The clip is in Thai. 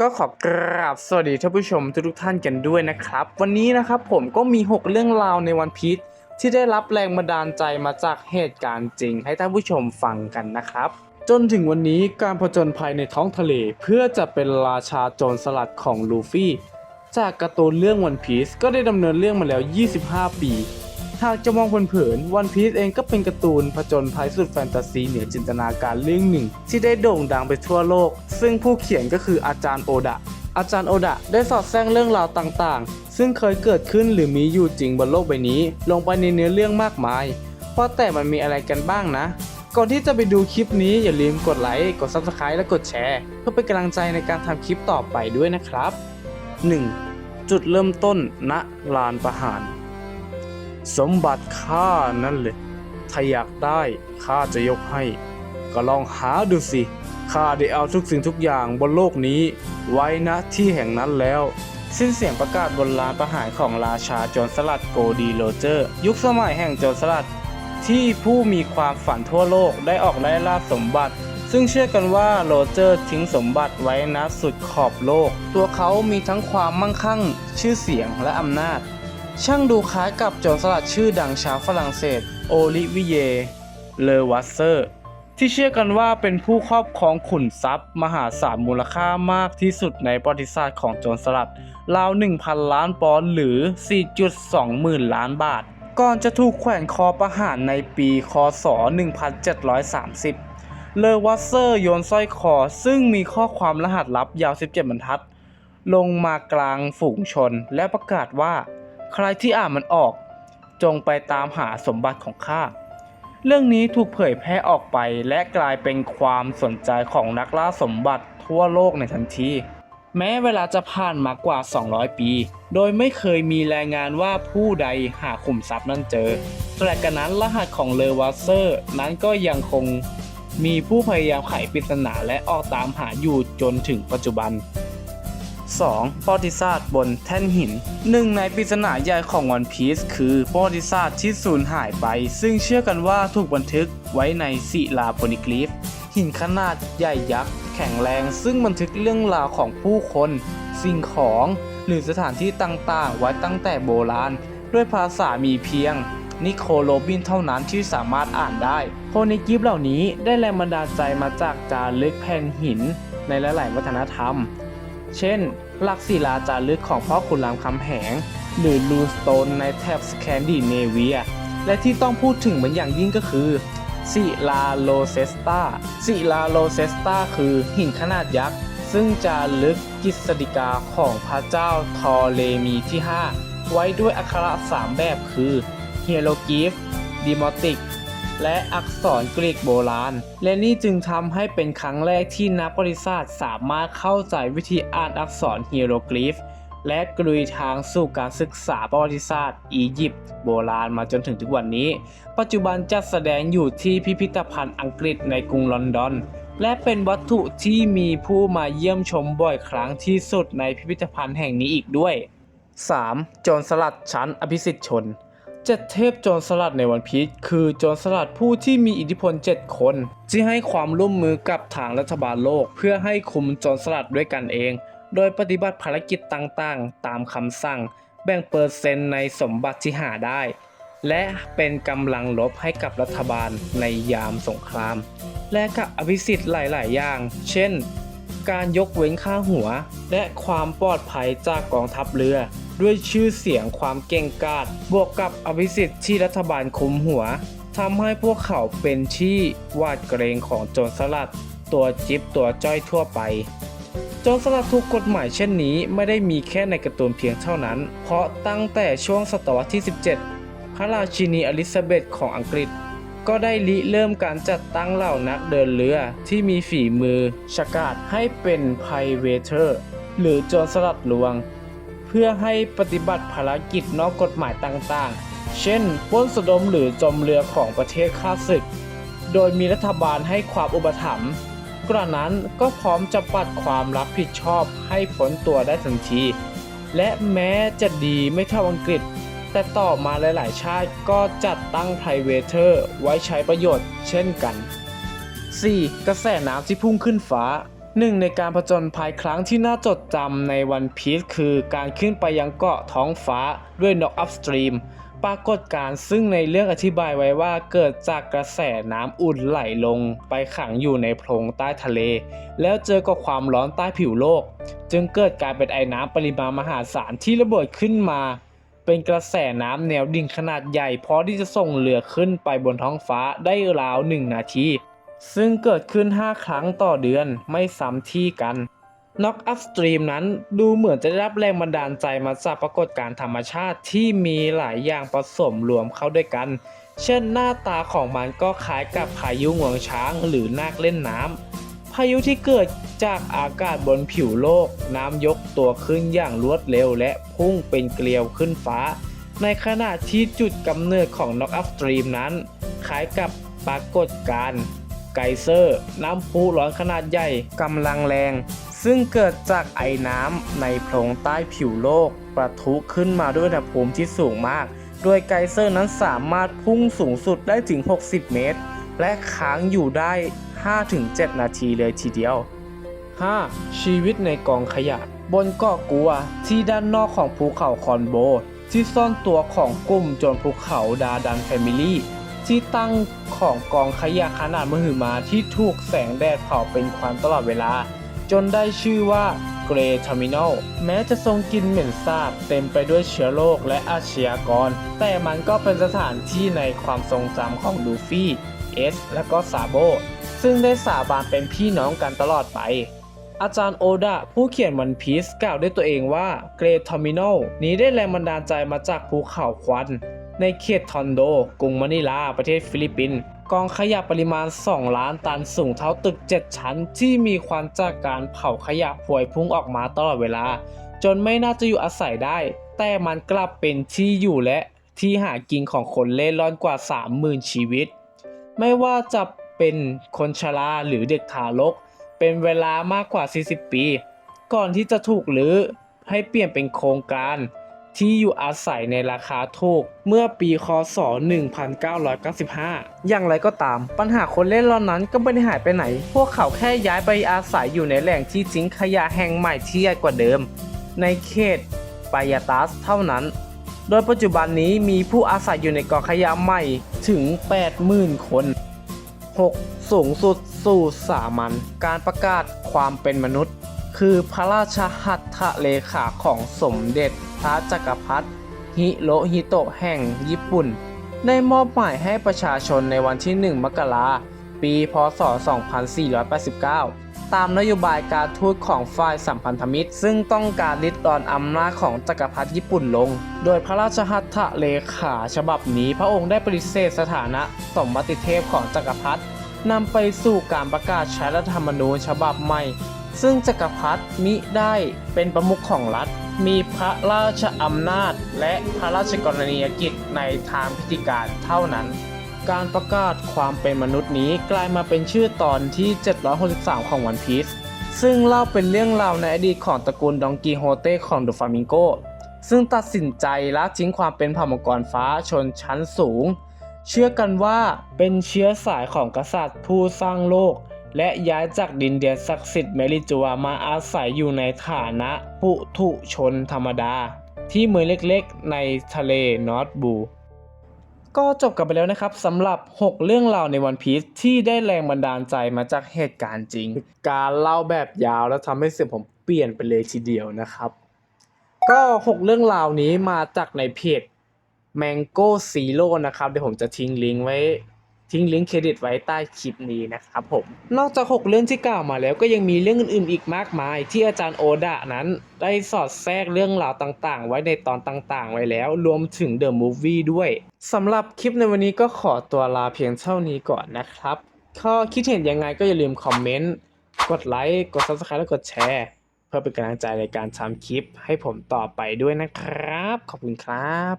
ก็ขอกราบสวัสดีท่านผู้ชมทุกท่านกันด้วยนะครับ วันนี้นะครับผมก็มี 6 เรื่องราวในวันพีชที่ได้รับแรงบันดาลใจมาจากเหตุการณ์จริง ให้ท่านผู้ชมฟังกันนะครับ จนถึงวันนี้การผจญภัยในท้องทะเลเพื่อจะเป็นราชาโจรสลัดของลูฟี่ จากการ์ตูนเรื่องวันพีซก็ได้ดำเนินเรื่องมาแล้ว 25 ปี หากจะมองเผินๆวันพีซเองก็เป็นการ์ตูนผจญภัยสุดแฟนตาซีเหนือจินตนาการเรื่องหนึ่ง ที่ได้โด่งดังไปทั่วโลก ซึ่งผู้เขียนก็คืออาจารย์โอดะ อาจารย์โอดะได้สอดแทรกเรื่องราวต่างๆ ซึ่งเคยเกิดขึ้นหรือมีอยู่จริงบนโลกใบนี้ ลงไปในเนื้อเรื่องมากมายว่าแต่มันมีอะไรกันบ้างนะ ก่อนที่จะไปดูคลิปนี้อย่าลืมกดไลค์กด Subscribe และกดแชร์ เพื่อเป็นกำลังใจในการทำคลิปต่อไปด้วยนะครับ 1. จุดเริ่มต้นณลานประหาร สมบัติข้านั่นเลยถ้าอยากได้ข้าจะยกให้ ก็ลองหาดูสิข้าได้เอาทุกสิ่งทุกอย่างบนโลกนี้ ไว้ณที่แห่งนั้นแล้ว สิ้นเสียงประกาศบนลานประหารของราชาโจรสลัดโกดีโรเจอร์ ยุคสมัยแห่งโจรสลัด ที่ผู้มีความฝันทั่วโลกได้ออกไล่ล่าสมบัติ ซึ่งเชื่อกันว่าโรเจอร์ทิ้งสมบัติไว้ณสุดขอบโลก ตัวเขามีทั้งความมั่งคั่ง ชื่อเสียงและอำนาจ ช่างดูคล้ายกับโจรสลัดชื่อดังชาวฝรั่งเศส โอลิวิเย เลอวัสเซอร์ ที่เชื่อกันว่าเป็นผู้ครอบครองขุนทรัพย์ มหาศาลมูลค่ามากที่สุดในประวัติศาสตร์ของโจรสลัด ราว 1,000 ล้านปอนด์หรือ 4.2หมื่นล้านบาท ก่อนจะถูกแขวนคอประหารในปีคศ 1730 เลอวัสเซอร์โยนสร้อยคอซึ่งมีข้อความรหัสลับยาว 17 บรรทัด ลงมากลางฝูงชนและประกาศว่า ใครที่อ่านมันออก จงไปตามหาสมบัติของข้า เรื่องนี้ถูกเผยแพร่ออกไปและกลายเป็นความสนใจของนักล่าสมบัติทั่วโลกในทันทีแม้เวลาจะผ่านมากว่า 200 ปี โดยไม่เคยมีรายงานว่าผู้ใดหาขุมทรัพย์นั้นเจอ แต่กระนั้นรหัสของเลวัสเซอร์ นั้นก็ยังคงมีผู้พยายามไขปริศนาและออกตามหาอยู่จนถึงปัจจุบัน 2. ประวัติศาสตร์บนแท่นหิน หนึ่งในปริศนาใหญ่ของวันพีซคือประวัติศาสตร์ที่สูญหายไป ซึ่งเชื่อกันว่าถูกบันทึกไว้ในศิลาโพนิกลิฟหินขนาดใหญ่ยักษ์แข็งแรงซึ่งบันทึกเรื่องราวของผู้คน สิ่งของ หรือสถานที่ต่างๆ ไว้ตั้งแต่โบราณ ด้วยภาษามีเพียงนิโคโรบินเท่านั้นที่สามารถอ่านได้โพนิกลิฟเหล่านี้ได้แรงบันดาลใจมาจากจารึกแผ่นหินในหลาย ๆ วัฒนธรรม เช่น หลักศิลาจารึกของพ่อขุนรามคำแหง หรือลูสโตนในแถบสแคนดิเนเวีย และที่ต้องพูดถึงเหมือนอย่างยิ่งก็คือศิลาโลเซสตาศิลาโลเซสตาคือหินขนาดยักษ์ ซึ่งจารึกกิจสดิกาของพระเจ้าทอเลมีที่ 5 ไว้ด้วยอักขระสามแบบคือเฮียโรกีฟดิมอติก และอักษรกรีกโบราณ และนี่จึงทำให้เป็นครั้งแรกที่นักประวัติศาสตร์สามารถเข้าใจวิธีอ่านอักษรฮีโรกลีฟและกลุยทางสู่การศึกษาประวัติศาสตร์อียิปต์โบราณมาจนถึงทุกวันนี้ ปัจจุบันจัดแสดงอยู่ที่พิพิธภัณฑ์อังกฤษในกรุงลอนดอน และเป็นวัตถุที่มีผู้มาเยี่ยมชมบ่อยครั้งที่สุดในพิพิธภัณฑ์แห่งนี้อีกด้วย 3. โจรสลัดชั้นอภิสิทธิชน เจ็ดเทพโจรสลัดในวันพีชคือโจรสลัดผู้ที่มีอิทธิพล 7 คน ที่ให้ความร่วมมือกับทางรัฐบาลโลก เพื่อให้คุมโจรสลัดด้วยกันเอง โดยปฏิบัติภารกิจต่างๆ ตามคำสั่ง แบ่งเปอร์เซ็นต์ในสมบัติที่หาได้ และเป็นกำลังลบให้กับรัฐบาลในยามสงคราม และกับอภิสิทธิ์หลาย ๆ อย่าง เช่น การยกเว้นค่าหัว และความปลอดภัยจากกองทัพเรือ ด้วยชื่อเสียงความเก่งกาจบวกกับอภิสิทธิ์ที่รัฐบาลคุมหัวทำให้พวกเขาเป็นที่วาดเกรงของโจรสลัด ตัวจิ๊บตัวจ้อยทั่วไป โจรสลัดถูกกฎหมายเช่นนี้ไม่ได้มีแค่ในการ์ตูนเพียงเท่านั้น เพราะตั้งแต่ช่วงศตวรรษที่ 17 พระราชินีอลิซาเบธของอังกฤษ ก็ได้ริเริ่มการจัดตั้งเหล่านักเดินเรือที่มีฝีมือฉกาจให้เป็นไพรเวเทอร์ หรือโจรสลัดลวง พื่อให้ปฏิบัติภารกิจนอกกฎหมายต่างๆ เช่นปล้นสะดมหรือจมเรือของประเทศข้าศึก โดยมีรัฐบาลให้ความอุปถัมภ์กระนั้นก็พร้อมจะปัดความรับผิดชอบให้พ้นตัวได้ทันที และแม้จะดีไม่เท่าอังกฤษ แต่ต่อมาหลาย ๆ ชาติก็จัดตั้งไพรเวเทอร์ไว้ใช้ประโยชน์เช่นกัน 4. กระแสน้ำที่พุ่งขึ้นฟ้า หนึ่งในการผจญภัยครั้งที่น่าจดจำในวันพีซคือการขึ้นไปยังเกาะท้องฟ้าด้วยนกอัพสตรีมปรากฏการณ์ซึ่งในเรื่องอธิบายไว้ว่าเกิดจากกระแสน้ำอุ่นไหลลง ไปขังอยู่ในโพรงใต้ทะเล แล้วเจอกับความร้อนใต้ผิวโลก จึงเกิดการเป็นไอน้ำปริมาณมหาศาลที่ระเบิดขึ้นมา เป็นกระแสน้ำแนวดิ่งขนาดใหญ่พอที่จะส่งเรือขึ้นไปบนท้องฟ้าได้ราวหนึ่งนาที ซึ่งเกิดขึ้น 5 ครั้งต่อเดือนไม่ซ้ำที่กันน็อกอัพสตรีมนั้นดูเหมือนจะได้รับแรงบันดาลใจมาจากปรากฏการณ์ธรรมชาติที่มีหลายอย่างผสมรวมเข้าด้วยกัน เช่นหน้าตาของมันก็คล้ายกับพายุงวงช้างหรือนาคเล่นน้ำพายุที่เกิดจากอากาศบนผิวโลก น้ำยกตัวขึ้นอย่างรวดเร็วและพุ่งเป็นเกลียวขึ้นฟ้า ในขณะที่จุดกำเนิดของน็อกอัพสตรีมนั้น คล้ายกับปรากฏการณ์ ไกเซอร์ น้ำพุร้อนขนาดใหญ่กำลังแรง ซึ่งเกิดจากไอน้ำในโพรงใต้ผิวโลก ประทุขึ้นมาด้วยอุณหภูมิที่สูงมาก โดยไกเซอร์นั้นสามารถพุ่งสูงสุดได้ถึง 60 เมตร และค้างอยู่ได้ 5-7 นาทีเลยทีเดียว 5. ชีวิตในกองขยะ บนเกาะกัวที่ด้านนอกของภูเขาคอนโบ ที่ซ่อนตัวของกลุ่มโจรภูเขาดาดันแฟมิลี่ ที่ตั้งของกองขยะขนาดมหึมาที่ถูกแสงแดดเผาเป็นควันตลอดเวลา จนได้ชื่อว่าเกรท e r มิน a ลแม้จะทรงกลินเหม็นสาบเต็มไปด้วยเชื้อโรคและอาชญากร แต่มันก็เป็นสถานที่ในความทรงจำของลูฟี่ เอส และก็ซาโบ ซึ่งได้สาบานเป็นพี่น้องกันตลอดไป อาจารย์โอดะผู้เขียนวันพีซกล่าวด้วยตัวเองว่าเกรท e r มิน a ลนี้ได้แรงบันดาลใจมาจากภูเขาควัน ในเขตทอนโด กรุงมะนิลา ประเทศฟิลิปปินส์ กองขยะปริมาณ 2 ล้านตันสูงเท่าตึก 7 ชั้น ที่มีควันจากการเผาขยะพวยพุ่งออกมาตลอดเวลา จนไม่น่าจะอยู่อาศัยได้ แต่มันกลับเป็นที่อยู่และที่หากินของคนเล่ร่อนกว่า 30,000 ชีวิต ไม่ว่าจะเป็นคนชราหรือเด็กทารก เป็นเวลามากกว่า 40 ปี ก่อนที่จะถูกหรือให้เปลี่ยนเป็นโครงการ ที่อยู่อาศัยในราคาถูก เมื่อปีคศ 1995 อย่างไรก็ตาม ปัญหาคนเล่นร่อนนั้นก็ไม่ได้หายไปไหน พวกเขาแค่ย้ายไปอาศัยอยู่ในแหล่งที่ทิ้งขยะแห่งใหม่ที่ใหญ่กว่าเดิม ในเขตปายาตัสเท่านั้น โดยปัจจุบันนี้มีผู้อาศัยอยู่ในกองขยะใหม่ถึง 80,000 คน 6. สูงสุดสู่สามัญการประกาศความเป็นมนุษย์ คือพระราชหัตถเลขาของสมเด็จพระจักรพรรดิฮิโรฮิโตะแห่งญี่ปุ่น ได้มอบหมายให้ประชาชนในวันที่ 1 มกราปี พศ 2489 ตามนโยบายการทูตของฝ่ายสัมพันธมิตร ซึ่งต้องการลิดรอนอำนาจของจักรพรรดิญี่ปุ่นลง โดยพระราชหัตถเลขาฉบับนี้พระองค์ได้ปฏิเสธสถานะสมมติเทพของจักรพรรดินำไปสู่การประกาศใช้รัฐธรรมนูญฉบับใหม่ ซึ่งจักรพรรดิมิได้เป็นประมุขของรัฐ มีพระราชอำนาจและพระราชกรณียกิจในทางพิธีการเท่านั้น การประกาศความเป็นมนุษย์นี้กลายมาเป็นชื่อตอนที่ 763 ของวันพีซซึ่งเล่าเป็นเรื่องราวในอดีตของตระกูลดองกีโฮเต้ของเดอะฟามิงโก ซึ่งตัดสินใจละทิ้งความเป็นเผ่ามังกรฟ้าชนชั้นสูง เชื่อกันว่าเป็นเชื้อสายของกษัตริย์ผู้สร้างโลก และย้ายจากดินแดนศักดิ์สิทธิ์เมริจัวมาอาศัยอยู่ในฐานะปุถุชนธรรมดา ที่เมืองเล็กๆ ในทะเลนอร์ทบูก็จบกันไปแล้วนะครับสำหรับ 6 เรื่องราวในวันพีซที่ได้แรงบันดาลใจมาจากเหตุการณ์จริง การเล่าแบบยาวแล้วทำให้เสียงผมเปลี่ยนไปเลยทีเดียวนะครับ ก็ 6 เรื่องราวนี้มาจากในเพจ Mango Zero นะครับ เดี๋ยวผมจะทิ้งลิงก์ไว้ ทิ้งลิงก์เครดิตไว้ใต้คลิปนี้นะครับผม นอกจาก 6 เรื่องที่กล่าวมาแล้วก็ยังมีเรื่องอื่นๆอีกมากมาย ที่อาจารย์โอดะนั้น ได้สอดแทรกเรื่องราวต่างๆ ไว้ในตอนต่างๆ ไว้แล้ว รวมถึง The Movie ด้วยสำหรับคลิปในวันนี้ก็ขอตัวลาเพียงเท่านี้ก่อนนะครับข้อคิดเห็นยังไงก็อย่าลืมคอมเมนต์ กดไลค์ กด Subscribe และกดแชร์ เพื่อเป็นกำลังใจในการทำคลิปให้ผมต่อไปด้วยนะครับ ขอบคุณครับ